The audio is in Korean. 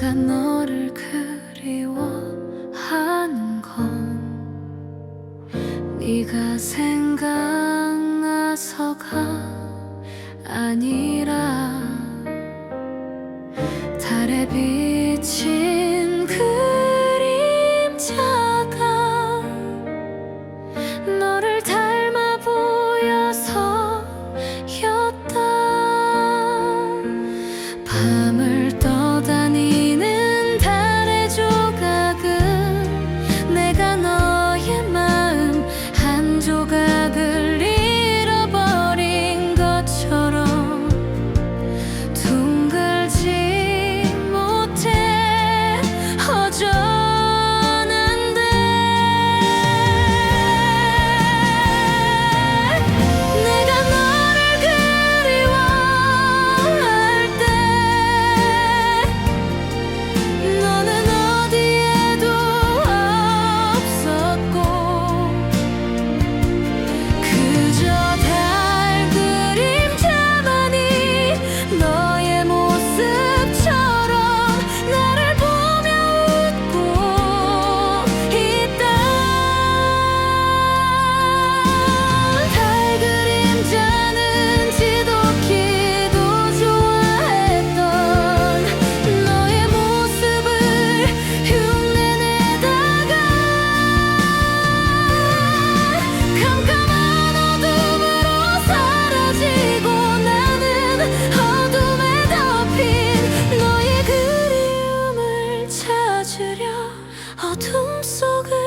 내가 너를 그리워하는 건 네가 생각나서가 아니라 달의 빛이 어둠 속을